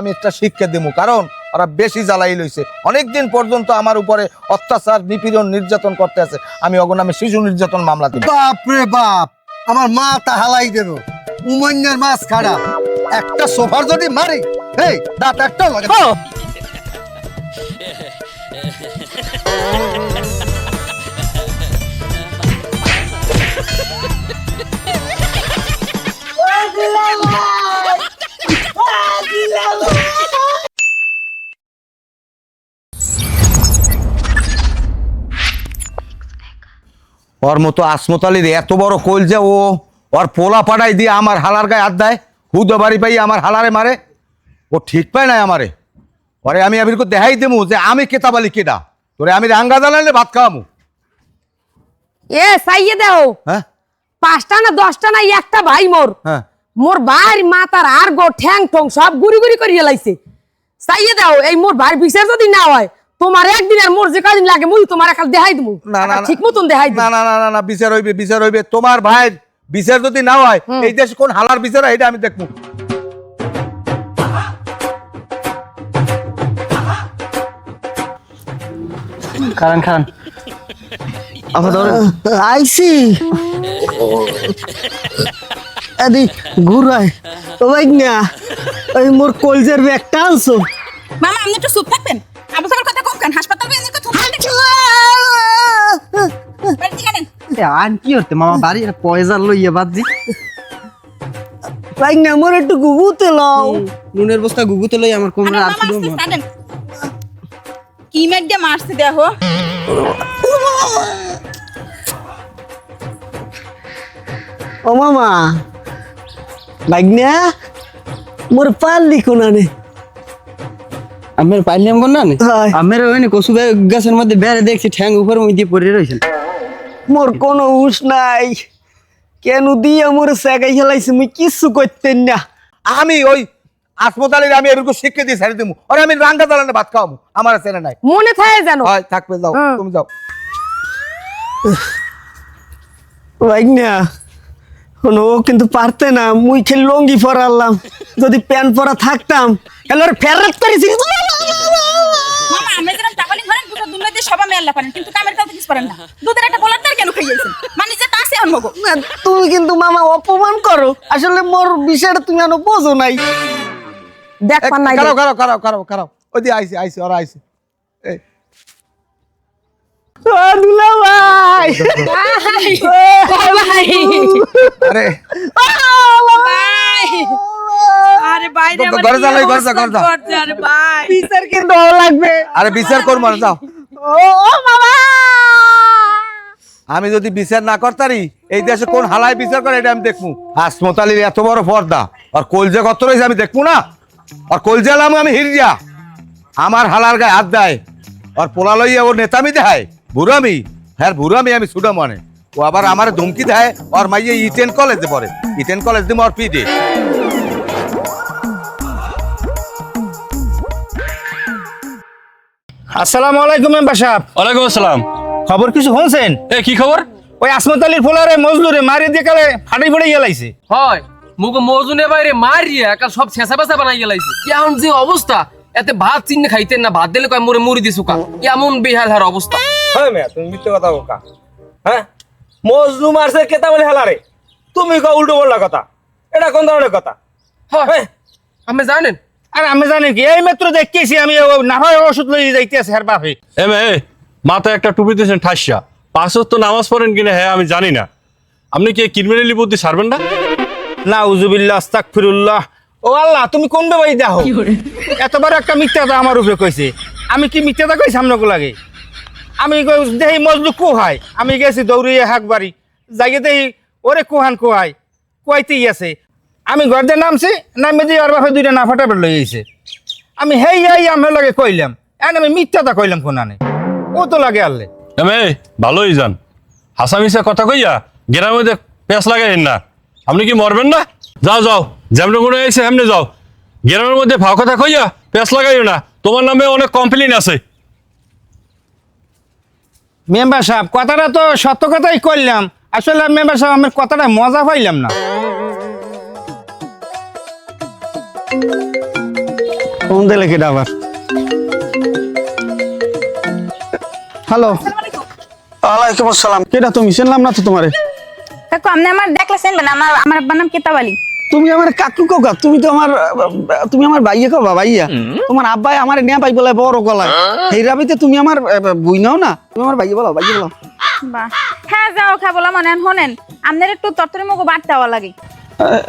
আমি একটা শিক্ষা দেবো কারণ ওরা বেশি জ্বালাই লইছে। অনেকদিন পর্যন্ত আমার উপরে অত্যাচার নিপীড়ন নির্যাতন করতে আছে। আমি অগনামে শিশু নির্যাতন মামলা দিব বাপ রে বাপ আমার মা তা হালাই দেব। উমন্যার মাছ খাড়া। একটা সোফার যদি মারি এই দাঁত একটা লাগে। ওর মতো আসমতালির এত বড় কোল যে ও ওর পোলা পাড়াই দিয়ে আমার হালার গায়ে হাত দেয় হুদ বাড়ি পাই আমার হালারে মারে ও ঠিক পায় নাই আমারে। পরে আমি আবিরকে দেখাই দেবো যে আমি কেতাবালি কেডা তোরে আমি রাঙ্গা জ্বালালে ভাত খাওয়ামু। এ সাইয়ে দেও। হ্যাঁ? পাঁচটা না দশটা না একটা ভাই মোর। হ্যাঁ। মোর ভাইয়ের মাতার আর গো ঠ্যাং ঠং সব গুড়ি গুড়ি করিয়ে লাইছে। চাইয়ে দাও এই মোর ভাইয়ের বিচার যদি না হয় তোমার একদিন আর মোর যে কদিন লাগে মুই তোমার একাল দেখাই দেবো না না না। ঠিক মতন দেখাই না না না না না বিচার হইবে বিচার হইবে। তোমার ভাইয়ের বিচার যদি না হয় এই দেশে কোন হালার বিচার এটা আমি দেখব। খান খান। আবার আইসি। আদি ঘুরায় ও ভাই না ওই মোর কলজের ব্যাগটা আনছো? মামা আপনি একটু চুপ থাকবেন। আবু কথা কম কেন? হাসপাতাল বেরিয়ে কথা বাড়ি থেকে আনেন। আন কি হতে? মামা বাড়ি পয়সা লইয়া বাদজি ভাই না মোর একটু গুগুতে লও। নুনের বস্তা গুগুতে লই আমার কোমরে আর শুধু। কি মেঘ মারছে দেখো। ও মামা ভাই না মোর পারলি কোনানে? আমের পাইলাম কোন না। আমের ওই কসু গাছের মধ্যে বেড়ে দেখছি ঠ্যাং উপর মুই দিয়ে পড়ে রয়েছেন মোর কোনো হুশ নাই। কেন দিয়ে মোর সেগাই খেলাইছে মুই কিচ্ছু করতেন না। আমি ওই আসমতালির আমি এবিরকে শিক্ষা দিয়ে ছেড়ে দেবো আর আমি রাঙ্গা জ্বালালে ভাত খাওয়ামু। আমার ছেলে নাই। মনে থাকে জানো হয় থাকবে যাও। তুমি যাও। ভাই না শোনো, ও কিন্তু পারতে না। মুই খেলে লঙ্গি পরালাম যদি প্যান্ট পরা থাকতাম এবার ফেরত করেছি মামা আমরা যেরকম টাকালি ধরেন দুটো দুমড়ে দিয়ে সবাই মেলা পারেন কিন্তু কামের কাউকে কিছু পারেন না। দুধের একটা বলার তার কেন খাইয়েছেন মানে তুমি কিন্তু মামা অপমান করো। আসলে মোর বিষয়টা তুমি আনো বোঝো নাই। দেখ এক- পান নাই খারাপ খারাপ খারাপ খারাপ খারাপ ওই দিয়ে আইসি আইসি ওরা আইসি। এই ও দুলা ভাই আরে। ভাই ঘরে যা, লাই, ঘরে যা, ঘরে যা। আরে ভাই বিচার কিন্তু লাগবে। আরে বিচার করব না যাও। ও মামা আমি যদি বিচার না করতারি এই দেশে কোন হালায় বিচার করে এটা আমি দেখব। হাসমতালির এত বড় পর্দা। আর কলজা কত রয়েছে আমি দেখব না? আর কলজা লাম আমি হিরিয়া আমার হালার গায়ে হাত দেয়। আর পোলা লইয়া ওর নেতামি দেয় বুড়ামি? হ্যাঁ বুড়ামি আমি ছুটা মনে। ও আবার আমার ধমকি দেয় ওর মাইয়ে ইটেন কলেজে পড়ে। ইটেন কলেজ দিম ওর আসসালামু আলাইকুম মেম্বার সাহেব ওয়ালাইকুম আসসালাম। খবর কিছু শুনছেন? এ কি খবর? ওই আসমত আলীর ফোলারে মজলুরে মারি দিয়ে কালে ফাটাই ফাটাই গেলাইছে। হয় মুগো মজুনে বাইরে মারিয়ে একা সব ছেঁচা পেঁচা বানাই গেলাইছে। এমন যে অবস্থা? এতে ভাত চিহ্ন খাইতেন না ভাত দিলে কয় মোরে মুড়ি দিছু কা এমন বেহাল হার অবস্থা? হ্যাঁ মেয়া তুমি মিথ্যে কথা বোকা হ্যাঁ? মারছে কেতা বলে হেলারে তুমি কো উল্টো বললা কথা। এটা কোন ধরনের কথা? হয়। আমি জানেন? আর আমি জানি কি এই মাত্র দেখতেছি আমি না হয় ওষুধ লই যাইতেছে হের বাপে। এ মে মাথায় একটা টুপি দিয়েছেন ঠাসা। তো নামাজ পড়েন কিনা হ্যাঁ আমি জানি না। আপনি কি ক্রিমিনালি বুদ্ধি ছাড়বেন না? না উজুবিল্লাহ আস্তাগফিরুল্লাহ। ও আল্লাহ তুমি কোন বেবাই দাও এতবার একটা মিথ্যা আমার উপরে কইছে। আমি কি মিথ্যাটা কই সামনে লাগে? আমি দেহি মজলু কোহাই। আমি গেছি দৌড়িয়ে হাক বাড়ি যাইয়ে দেহি ওরে কোহান কোহাই। কোয়াইতেই আছে। আমি ঘর দিয়ে নামছি নামে দিয়ে ওর বাপে দুইটা না ফাটাবে লই আইছে। আমি হেই হেই, আমার লাগে কইলাম। এন আমি মিথ্যাটা কইলাম কোনানে ও তো লাগে আল্লে এ মে ভালোই যান হাসামিসা কথা কইয়া গ্রামের মধ্যে পেঁচ লাগাইন না। আপনি কি মরবেন না? যাও যাও। যেমনি কোনো এসে এমনি যাও। গ্রামের মধ্যে ভাও কথা কইয়া পেঁচ লাগাইও না। তোমার নামে অনেক কমপ্লেন আছে। মেম্বার সাহেব কথাটা তো সত্য কথাই করলাম আসলে মেম্বার সাহেব আমার কথাটা মজা পাইলাম না। ফোন দিলে কেটা আবার হ্যালো ওয়ালাইকুম আসসালাম। কেটা তুমি? শুনলাম না তো তোমারে। কাকু আপনি আমার দেখলে চিনবেন আমার আমার নাম কেতাব আলী। তুমি আমার কাকু কোকা তুমি তো আমার তুমি আমার ভাইয়া কবা ভাইয়া? তোমার আব্বাই আমার নিয়ে পাই বলে বড় গলায় এই রাবিতে তুমি আমার বুই নাও না? তুমি আমার ভাইয়া বলো ভাইয়া বলো। বাহ হ্যাঁ যাও খা বলা মনে শোনেন আপনার একটু তরতরি মগু বাড়তে হওয়া লাগে।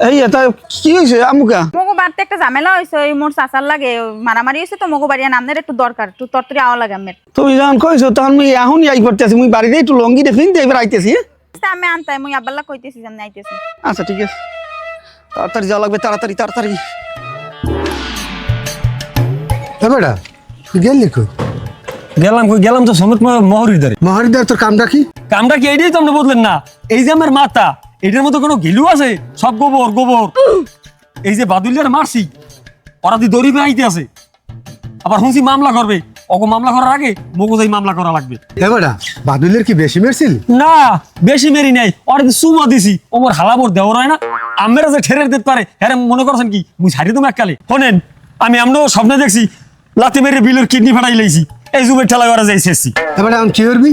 এই এটা কি হয়েছে আমুকা মগু বাড়তে একটা ঝামেলা হয়েছে ওই মোর চাচার লাগে মারামারি হয়েছে তো মগু বাড়িয়ে আপনার একটু দরকার একটু তরতরি আওয়া লাগে আমার তুমি যখন কইছো তখন মুই এখন আই করতেছি মুই বাড়িতে একটু লঙ্গি দেখি এবার আইতেছি হ্যাঁ? আমি আনতাই মুই আব্বাল্লা কইতেছি আমি আইতেছি। আচ্ছা ঠিক আছে। তাড়াতাড়ি যাওয়া লাগবে তাড়াতাড়ি তাড়াতাড়ি। বেটা তুই গেলি কই? গেলাম কই? গেলাম তো সমেত মহরির দ্বারে মহারিদার তোর কামটা কি? কামটা কি? এইটাই তো আমরা বললেন না। এই যে আমার মাতা এটার মতো কোনো গিলু আছে? সব গোবর গোবর। এই যে বাদুলিয়ার মারছি ওরা দি দড়ি আইতে আছে। আবার হুঁসি মামলা করবে। অগো মামলা করার আগে মগজাই মামলা করা লাগবে। বেটা বাদুলের কি বেশি মেরছিল? না বেশি মেরি নাই। ওরা সুমা দিছি ওমর হালাবর দেওয়ার হয় না। আমেরা যে ঠেরে দিতে পারে হ্যাঁ মনে করছেন কি মুই ছাড়ি তুমি এককালে। শোনেন আমি আমরাও স্বপ্নে দেখছি লাতি মেরে বিলের কিডনি ফাটাই লাইছি। এই জুমের ঠেলা করা যাই শেষছি এ বেটা এখন কি করবি?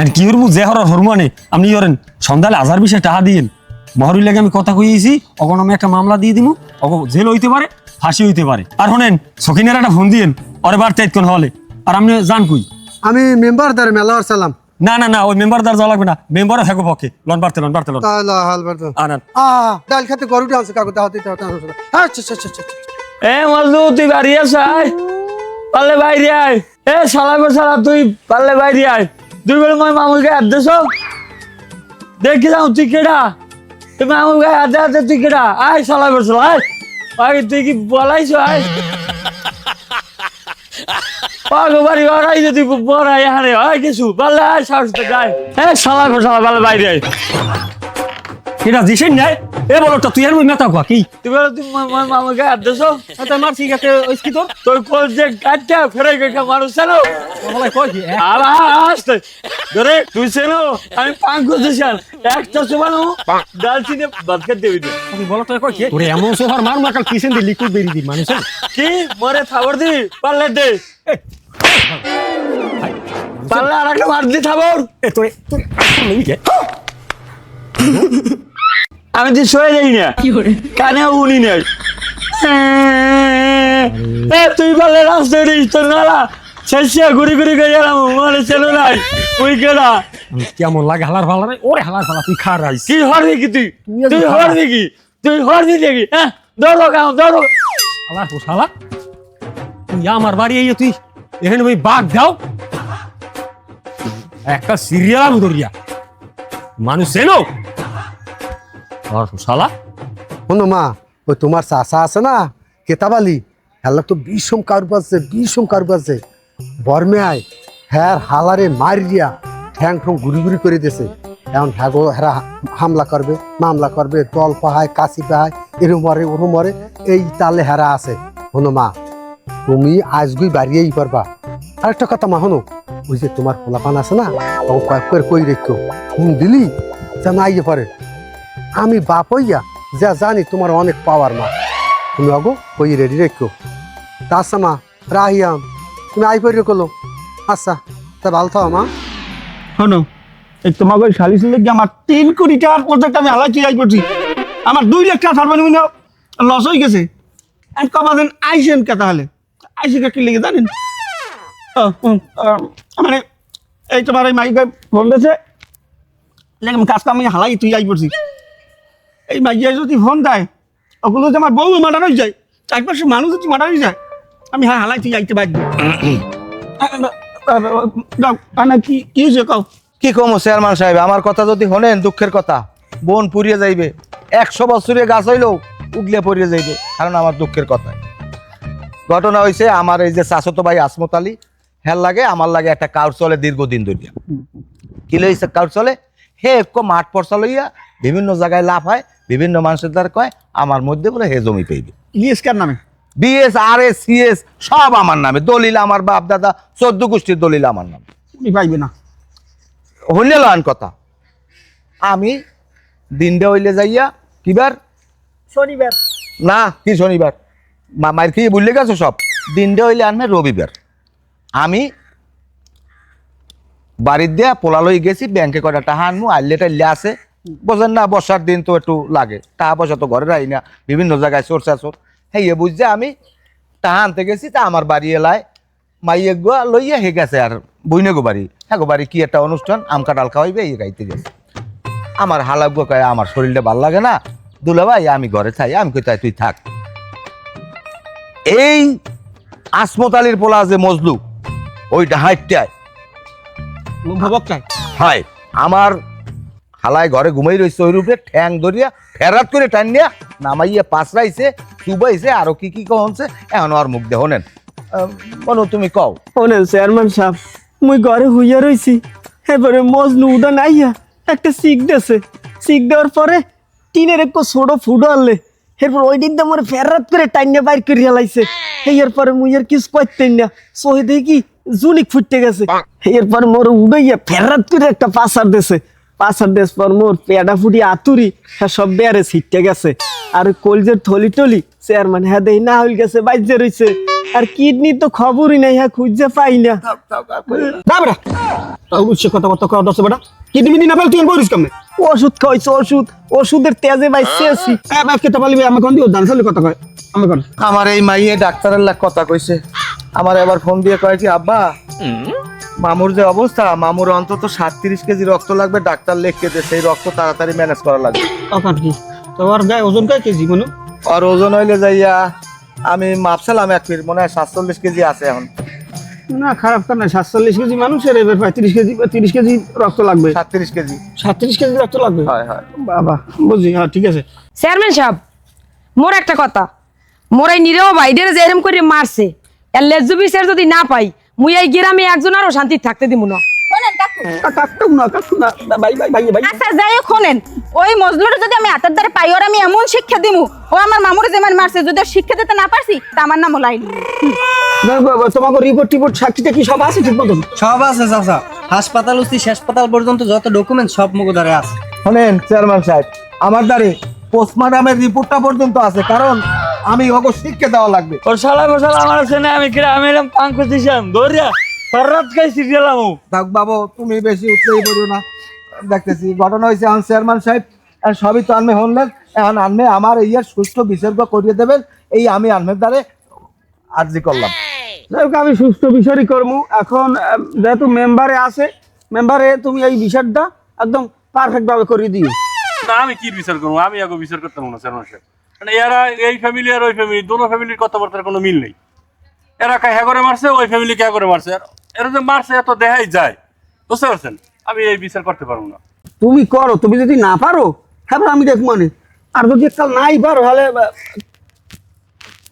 আর কি হরমু যে হরার হরমানে আপনি করেন সন্ধ্যালে হাজার বিশে টাকা দিয়েন। মহরুর লাগে আমি কথা কইয়েছি অগন আমি একটা মামলা দিয়ে দিমু। অগ জেল হইতে পারে ফাঁসি হইতে পারে। আর শোনেন সখিনের একটা ফোন দিয়েন। ওরে তাইত কোন হলে। আর আপনি জান কই? আমি মেম্বার দ্বারা মেলা সালাম। না না না ওই মেম্বার দ্বার যাওয়া লাগবে না। মেম্বারও থাকো পক্ষে। লন বাড়তে লন বাড়তে লন। তাহলে হাল বাড়তো। আনান আ ডাল খেতে গরুটা আছে কাকু দাও দিতে আচ্ছা আচ্ছা আচ্ছা আচ্ছা এ মজদু তুই বাড়ি আস আয়। পারলে বাইরে আয়। এ সালা গো সালা তুই পারলে বাইরে আয়। তুই বলে মই মামুকে হাত দেছ দেখি যাও তুই কেডা? তুই মামুকে হাতে হাতে তুই কেডা? আয় সালা গো আয়। আয় তুই কি বলাইছ আয়। বাড়ি ওরাই যদি বড়াই হারে হয় কিছু? আয়, সাহস গায় হ্যাঁ সালা সালা পারলে বাইরে এটা দিছেন নাই? এ বলো তো তুই আর মেতা কোয়া কি? তুই বলো তুই মামা গায়ে হাত দেছো তাই মার ঠিক আছে ওই কি তোর? তোর কোল যে গাড়টা ফেরে গেছে মানুষ জানো বলে কই কি? আবার আসতে ধরে তুই চেনো আমি পান করতে চাল একটা সুবানো ডালচিনে বাদ করে দেবি তুই। বলো তো কই কি? ওরে এমন সোফার মার মাকাল পিছন দিয়ে লিকুইড বেরিয়ে দি মানুষ কি? মরে থাবর দি পারলে দে। পারলে আর একটা মার দি থাবর এ তোরে তোরে আমি তো সয়ে যাই না কানে উনি নাই। এ তুই বলে রাস্তা দিস তোর নালা। শেষে ঘুরি ঘুরি করে গেলাম মানে ছিল নাই। ওই কেডা? কেমন লাগে হালার ফালার ওরে হালার ফালা তুই খা রাইস। কি হরবি কি তুই? তুই হরবি কি? তুই হরবি দেখি হ্যাঁ? দৌড়ো গাও দৌড়ো হালার শালা তুই আমার বাড়ি এই তুই এখানে ওই বাঘ দাও। একটা সিরিয়াল আমি ধরিয়া। মানুষ চেনো? শালা? শোনো মা, ওই তোমার চাষা আছে না, কেতাবালি? হেলা তো বিষম কারুর আছে বিষম কারুর আছে বর্মে আয় হ্যার হালারে মারিয়া ঠ্যাং ঠ্যাং ঘুরি ঘুরি করে দিছে এখন হ্যাগো হেরা হামলা করবে, মামলা করবে, দল পাহায়, কাশি পাহায় এরু মরে ওরু মরে, এই তালে হেরা আছে। শোনো মা, তুমি আজগুই বাড়িয়েই পারবা। আরেকটা কথা মা, শোনো, ওই যে তোমার পোলাপান আছে না, ও কয়েক করে কই রেখো, হুম দিলি? যেন আইয়ে পরে। আমি বাপ হইয়া যা জানি তোমার অনেক পাওয়ার মা। তুমি অগো, কই রেডি রেখো আচ্ছা মা, রাহিয়াম, তুমি আই পড়ে কলো। আচ্ছা তা ভালো থাও মা। শোনো, এই তোমাকে ওই শালিশ লেগে আমার তিন কোটি টাকার প্রজেক্ট আমি হালাই চিরাই করছি আমার দুই লাখ টাকা সর্বনিম্ন লস হয়ে গেছে। আমি কমাদিন আইসেন কে তাহলে? কি লেগে, জানেন? মানে এই তোমার এই মাইকে ফোন দিয়েছে লেগে আমি হালাই তুই আই করছি এই মাইয়া যদি ফোন দেয়, ওগুলো যে আমার বউ মারানো যায়, চারপাশে মানুষ যদি মারানো যায়, আমি হ্যাঁ হালাইতে যাইতে বাধ্য আনা কি কি হয়েছে কও? কি কমো চেয়ারম্যান সাহেব, আমার কথা যদি শোনেন, দুঃখের কথা, বন পুড়িয়ে যাইবে, একশো বছরে গাছ হইলেও উগলে পড়িয়ে যাইবে, কারণ আমার দুঃখের কথা। ঘটনা হয়েছে আমার এই যে চাচতো ভাই আসমত আলী, হের লাগে, আমার লাগে একটা কাউর চলে দীর্ঘদিন ধরিয়া। কি লইছে কাউর চলে? হে এক মাঠ পরসা লইয়া বিভিন্ন জায়গায় লাভ হয় বিভিন্ন মানুষের দ্বারা কয় আমার মধ্যে বলে হে জমি পেইবে ইএসকার নামে? বিএস আর এস সিএস সব আমার নামে। দলিল আমার বাপ দাদা চোদ্দ গোষ্ঠীর দলিল আমার নামে। তুমি পাইবে না। হইলে লয়ন কথা। আমি দিনটা হইলে যাইয়া কিবার শনিবার। না কি শনিবার? মা- মার খেয়ে বুঝলে গেছো সব? দিনটা হইলে আনবে রবিবার। আমি বাড়ির দিয়া পোলালই গেছি ব্যাংকে কটা টাকা আনব আইলে টাইলে আছে। বোঝেন না বর্ষার দিন তো একটু লাগে। টাকা পয়সা তো ঘরে রাই না, বিভিন্ন জায়গায় চোর চাচোর হ্যাঁ ইয়ে বুঝছে, আমি টাকা আনতে গেছি, তা আমার বাড়ি এলায়। মাইয়ে গো, লইয়া হে গেছে, আর বইনে গো বাড়ি। হ্যাঁ গো বাড়ি, কি একটা অনুষ্ঠান, আম কাঁঠাল খাওয়াইবে, এই গাইতে গেছে। আমার হালাক গো কয়, আমার শরীরটা ভালো লাগে না। দুলা ভাই, আমি ঘরে থাই, আমি কোথায় তুই থাক। এই আসমত আলীর পোলা যে মজলু ওইটা হাইটটায় ভবক চাই হয় আমার হালায় ঘরে ঘুমাই রয়েছে ওই রূপে ঠ্যাং ধরিয়া ফেরাত করে টানিয়া নামাইয়া পাঁচরাইছে চুবাইছে আরও কি কি কহনছে এখন আর মুখ দেহ নেন। মনু তুমি কও। ওনেন চেয়ারম্যান সাহেব মুই ঘরে হইয়া রইছি এবারে মজনু উড়া নাইয়া একটা সিক দেছে। সিক দেওয়ার পরে টিনের একটু ছোট ফুটো আনলে এরপর ওই দিন আমার ফেরাত করে টাইনে বাইর করে হেলাইছে এরপরে মুই আর কিছু করতেন না। সহে দেখি জুনিক ফুটতে গেছে। এরপর মোর উড়াইয়া ফেরাত করে একটা পাসার দেছে। পাসার দেশ পর মোর পেডা ফুটি আতুরি হ্যাঁ সব বেড়ে ছিটতে গেছে। আর কলজের থলি টলি চেয়ারম্যান হ্যাঁ দেই না হইল গেছে বাইজে রইছে। আর কিডনি তো খবরই নাই হ্যাঁ খুঁজে পাই না। অবশ্য কথা কথা কওয়া দশ বেটা। কিডনি মিডনি না পেলে তুই বলিস কেমনে? ওষুধ খাইছে ওষুধ। ওষুধের তেজে বাইছে আছি। হ্যাঁ বাস কেটে পালিবি আমি কোন দিও দান সালে কথা কয়। আমি কোন আমার এই মাইয়ে ডাক্তারের লাগ কথা কইছে। আমার এবার ফোন দিয়ে কয় কি আব্বা মামুর যে অবস্থা মামুর অন্তত সাতত্রিশ কেজি রক্ত লাগবে ডাক্তার লিখকে দে সেই রক্ত তাড়াতাড়ি ম্যানেজ করা লাগবে। অকাট কি? তোমার গায়ে ওজন কয় কেজি মনে? আর ওজন হইলে যাইয়া আমি মাপছিলাম এক ফির মনে হয় সাতচল্লিশ কেজি আছে এখন। না খারাপ কার না সাতচল্লিশ কেজি মানুষের এবার প্রায় তিরিশ কেজি বা তিরিশ কেজি রক্ত লাগবে। সাতত্রিশ কেজি। সাতত্রিশ কেজি রক্ত লাগবে? হয় হয়। বাবা বুঝি হ্যাঁ ঠিক আছে। চেয়ারম্যান সাহেব মোর একটা কথা। মোর এই নিরেও বাইডের যে এরম করে মারছে এর লেজু বিচার যদি না পাই মুই এই গ্রামে একজন আরও শান্তি থাকতে দিব না। আচ্ছা যাই ওই মজলুটা যদি আমি হাতের দ্বারা পাই ওর আমি এমন শিক্ষা দিমু। ও আমার মামুরে যেমন মারছে যদি ওর শিক্ষা দিতে না পারছি তা আমার নাম লাইন তোমাকে রিপোর্ট টিপোর্ট সাক্ষী টাক্ষী সব আছে ঠিক মতন সব আছে চাচা। হাসপাতাল উঠছি হাসপাতাল পর্যন্ত যত ডকুমেন্ট সব মুখ ধরে আছে। শোনেন চেয়ারম্যান সাহেব আমার দ্বারে পোস্টমর্টমের রিপোর্টটা পর্যন্ত আছে কারণ আমি ওকে শিখকে দেওয়া লাগবে। ওর শালা মশালা আমার আছে না আমি গ্রামে এরম পাঙ্ক দিছিলাম ধরিয়া ফররাত খাইছি গেলাম থাক বাবু তুমি বেশি উঠলেই বলো না। দেখতেছি ঘটনা হয়েছে এখন চেয়ারম্যান সাহেব আর সবই তো আনমে হনলেন এখন আনমে আমার ইয়ার সুষ্ঠু বিসর্গ করিয়ে দেবেন এই আমি আনমের দ্বারে আর্জি করলাম। যাই আমি সুস্থ বিষয়ই করব। এখন যেহেতু মেম্বারে আছে মেম্বারে তুমি এই বিষয়টা একদম পারফেক্ট ভাবে করিয়ে দিও। না, আমি কি বিচার করব? আমি আগে বিচার করতাম না চেয়ারম্যান সাহেব মানে এরা এই ফ্যামিলি আর ওই ফ্যামিলি দোনো ফ্যামিলির কথাবার্তার কোনো মিল নেই। এরা হ্যাঁ করে মারছে, ওই ফ্যামিলি কে করে মারছে। এরা যে মারছে, এত দেখাই যায়। বুঝতে পারছেন? আমি এই বিচার করতে পারব না। তুমি করো, তুমি যদি না পারো হ্যাঁ আমি দেখ মানে। আর যদি কাল নাই পারো, তাহলে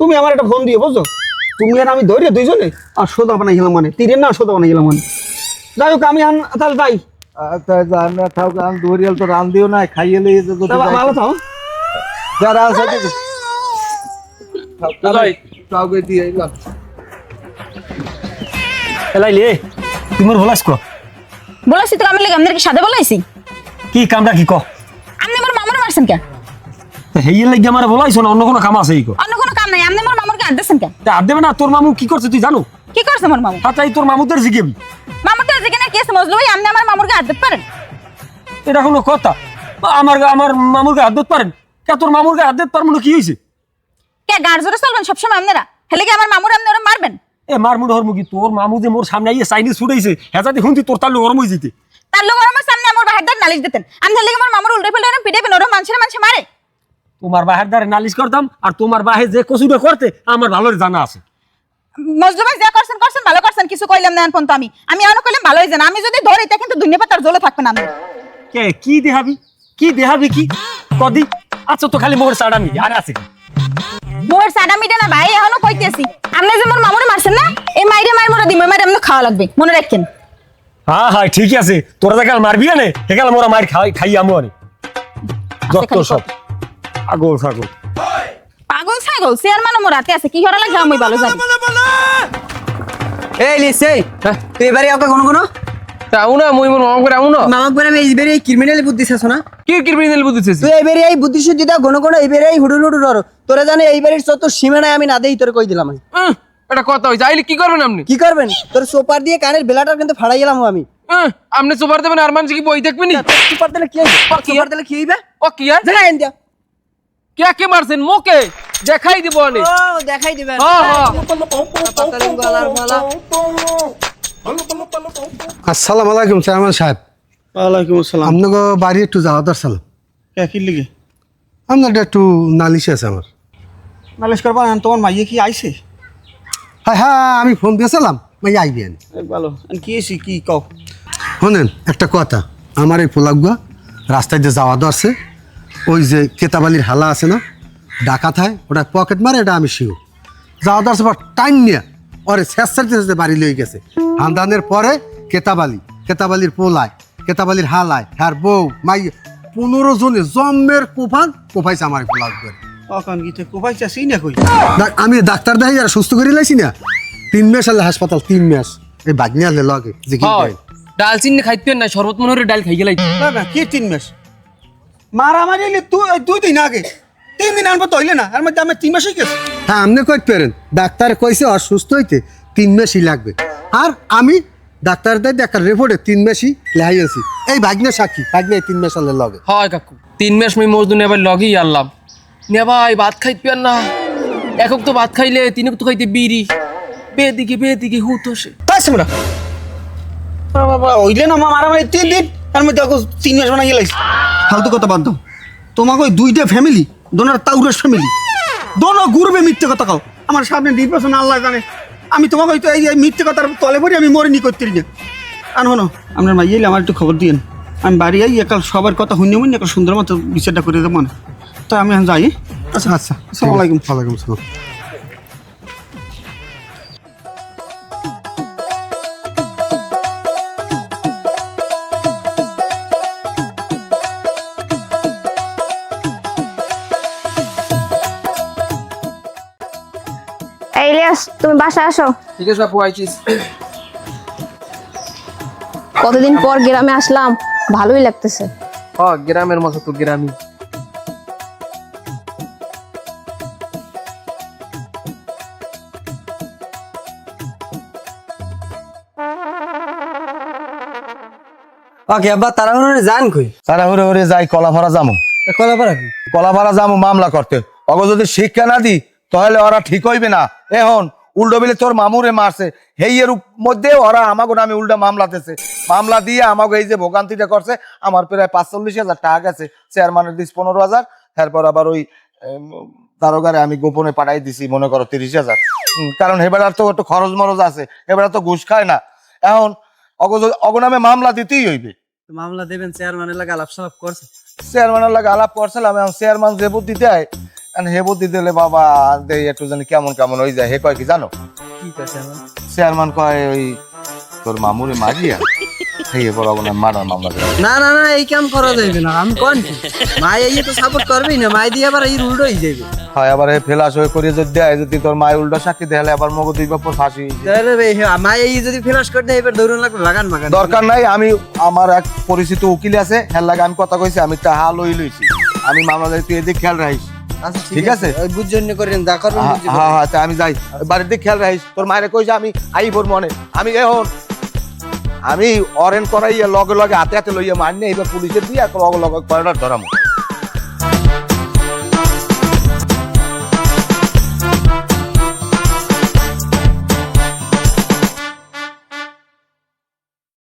তুমি আমার একটা ফোন দিয়ে বুঝছ? তুমি আর আমি ধরে দুইজনে। আর সোদা বানাই গেলাম মানে তীরের না সোদা বানাই গেলাম মানে। যাই হোক, আমি তাহলে যাই। থাক দৌড়িয়াল তো রান দিও না খাইয়ে লিয়ে যে যদি তা যাই- ভালো থাও যারা আছে দেখো। থাক, যাই। কাউকে দিয়ে এলাম। এলাইলি এ তুই বলাস ক? বলাইছি তো আমি লাগে আপনার কি সাথে বলাইছি? কি কামটা কি ক? আপনি আমার মামুরে মারছেন কে? হেই লাগি আমার বলাইছো না অন্য কোনো কাম আছে অন্য কোনো কাম নাই আপনি আমার কে? দেবে না তোর মামু কি করছে তুই জানো? কি করছে আমার মামু? হাতাই তোর মামুদের জিগেবি। মামুর তো মজলু ভাই আপনি আমার মামুরকে হাত দিতে পারেন? এটা কোনো কথা। আমার আমার মামুরকে হাত দিতে পারেন? কে তোর মামুরকে হাত দিতে পারব কি হয়েছে? কে গাড় জোরে চলবেন সবসময় আপনারা? হেলে কি আমার মামুর আপনি ওরা মারবেন? এ মার মুড হর মুগি তোর মামু যে মোর সামনে আইয়ে চাইনিজ ছুটাইছে হেজাতে হুনতি তোর তার হয়ে যেতে তার লোক আমার সামনে আমার বাহার দ্বার নালিশ দিতেন। আমি তাহলে আমার মামুর উল্টে ফেলে ওরা পিটাইবেন? ওরা মানুষের মানুষে মারে। তোমার বাহের দ্বারে নালিশ করতাম আর তোমার বাহে যে কচুটা করতে আমার ভালো জানা আছে। মজলু ভাই যা করছেন করছেন ভালো করছেন কিছু কইলাম না এখন তো আমি। আমি এমন কইলাম ভালো আমি যদি ধরে এটা কিন্তু পাতার জলে থাকবেন আপনি কে? কি দেহাবি কি দেহাবি কি? কদি আচ্ছা তো খালি মোর সাড়ামি আর আছে। মোর সাদা মিটে না ভাই এখনও কইতেছি। আপনি যে মোর মামুরে মারছেন না এই মাইরে মার মোরা দিম মাইরে আপনি খাওয়া লাগবে। মনে রাখেন। হ্যাঁ হ্যাঁ ঠিক আছে। তোরা দেখাল মারবি না হেকাল মোরা মার খাই খাই আমু আনি। যত সব। আগল ছাগল। পাগল ছাগল চেয়ারম্যান মোর রাতে আছে কি করা লাগে আমি ভালো জানি। এই লিসে তুই এবারে ওকে কোনো কোনো? তাও না মুই মোর মামা করে আমু না ক্রিমিনাল বুদ্ধি শেষ না। কি ক্রিমিনাল তুই এবারে এই বুদ্ধি শুদ্ধি এবারে এই হুডুর হুডুর ধরো তোরা জানে এই বাড়ির চত সীমানায় আমি না দেই তোরে কই দিলাম আমি? এটা কথা আইলে কি করবেন আপনি? কি করবেন? তোর সোপার দিয়ে কানের বেলাটা কিন্তু ফাড়াই গেলাম আমি। আপনি সুপার দেবেন আর মানুষ কি বই দেখবেনি? সুপার দিলে কি হইবে? সুপার দিলে কি হইবে? ও কি আর? কে কে মারছেন? মোকে দেখাই দিব অনেক ও দেখাই দিবেন। পাতালিং গলার মালা আসসালামু আলাইকুম চেয়ারম্যান সাহেব। ওয়ালাইকুম আসসালাম। আপনাকে বাড়ি একটু যাওয়া দরকার কি লিগে? আপনার একটু নালিশ আছে আমার। নালিশ করবা তোমার মাইয়ে কি আইছে? হ্যাঁ হ্যাঁ আমি ফোন দিয়েছিলাম মাই আইবেন এ, ভালো। কি এসি কি কও? শোনেন একটা কথা। আমার এই পোলাগুয়া রাস্তায় যে যাওয়া দরছে ওই যে কেতাবালির হালা আছে না? ডাকাত হয় ওটা পকেট মারে এটা আমি শিও যাওয়া পর টাইম নিয়ে ওরে শেষ বাড়ি লয়ে গেছে। হান্দানের পরে কেতাবালি কেতাবালির পোলায় কেতাবালির হালায় হ্যার বউ মাই পনেরো জনে জম্মের কোফান কোফাইছে আমার না কই? আমি ডাক্তার দেখাই আর সুস্থ করে লাইছি না। তিন মাস আলে হাসপাতাল তিন মাস। এই বাগনি আলে লগে যে কি ডাল চিনি খাইতেন না শরবত মনে হরে ডাল খাই গেলাই না না কি তিন মাস? মারামারি হইলে তুই দুই দিন আগে। তিন দিন আনব তো হইলে না আর মধ্যে আমার তিন মাসই গেছে। হ্যাঁ আপনি কইতে পারেন? ডাক্তার কইছে অসুস্থ হইতে তিন মাসই লাগবে। আর আমি ডাক্তার দেয় দেখার রিপোর্টে তিন মাসই লেহাই আছি। এই ভাগ্নে সাক্ষী ভাগ্নে এই তিন মাস আলে লগে। হয় কাকু তিন মাস মই মজদুর নেবার লগেই আনলাম। নে ভাই ভাত খাইতে পার না। একক তো ভাত খাইলে তিনক তো খাইতে বিড়ি। বেদিকে বেদিকে হুত সে তাই আমরা বাবা হইলে না মা মারামারি তিন দিন। তার মধ্যে এখন তিন মাস বানাই গেলাইছে। ফালতু কথা বাদ দাও। তোমাকে ওই দুইটা ফ্যামিলি দোনার তাউরের ফ্যামিলি দোনো ঘুরবে মিথ্যে কথা কাও। আমার সামনে নির্বাচন আল্লাহ জানে। আমি তোমাকে হয়তো এই মিথ্যে কথার তলে পড়ি আমি মরিনি করতে না। আর হনো আপনার মাই এলে আমার একটু খবর দিয়েন। আমি বাড়ি আই একাল সবার কথা শুনে মুন একটা সুন্দর মতো বিচারটা করে দেবো না। তো আমি এখন যাই। আচ্ছা আচ্ছা আসসালামু আলাইকুম। ওয়ালাইকুম সালাম বাসা আসো। ঠিক আছে আপু আইছিস কতদিন পর গ্রামে আসলাম? ভালোই লাগতেছে। হ গ্রামের মতো তো গ্রামই। ওকে আব্বা তাড়াহুড়ো যান কই? তারা হরে হরে যাই কলাফারা যামো। কলাপাড়া কি কলাফারা যামো মামলা করতে। অগ যদি শিক্ষা না দি তাহলে ওরা ঠিক হইবে না। এখন উল্টো বিলে তোর মামুরে মারছে। হেইয়ের মধ্যে ওরা আমাকে নামে উল্টা মামলাতেছে মামলা দিয়ে আমাকে এই যে ভোগান্তিটা করছে আমার প্রায় পাঁচচল্লিশ হাজার টাকা গেছে। চেয়ারম্যানের দিস পনেরো হাজার তারপর আবার ওই দারোগারে আমি গোপনে পাঠাই দিছি মনে করো তিরিশ হাজার। কারণ এবার তো একটু খরচ মরচ আছে এবার তো ঘুষ খায় না। এখন অগ অগনামে মামলা দিতেই হইবে। মামলা দেবেন চেয়ারম্যানের লাগে আলাপ সালাপ করছে চেয়ারম্যানের লাগে আলাপ করছিলাম এখন চেয়ারম্যান যে বুদ্ধি দেয় হে বুদ্ধি দিলে বাবা দেই একটু জানি কেমন কেমন হয়ে যায়। হে কয় কি জানো? কি চেয়ারম্যান কয় ওই তোর মামুরে মারিয়া মারার মামলা না না না এই কাম করা যাইবে না আমি কোন মাই এই তো সাপোর্ট করবেই না মাই দিয়ে আবার এই রুলটা হয়ে যাবে হয় আবার এই ফেলাস হয়ে করিয়ে যদি দেয় যদি তোর মায় উল্টো সাক্ষী দেখালে আবার মগো দুই বাপর ফাঁসি হয়ে যায়। তাহলে মাই এই যদি ফিলাস করতে এবার দৌড়ন লাগবে লাগান মাগান। দরকার নাই আমি আমার এক পরিচিত উকিল আছে লাগে আমি কথা কইছি আমি টাহা লই লইছি। আমি মামলা দেয় তুই এদিকে খেয়াল রাখিস। আচ্ছা ঠিক আছে। বুঝজন্য করেন যা করবেন হ্যাঁ হ্যাঁ হ্যাঁ, আমি যাই। বাড়ির দিকে খেয়াল রাখিস তোর মায়ের কইছে আমি আই ভোর মনে আমি এখন আমি অরেন করাইয়া লগে লগে হাতে হাতে লইয়া মারনে এবার পুলিশের দিয়ে লগে লগে কয়টা ধরামো।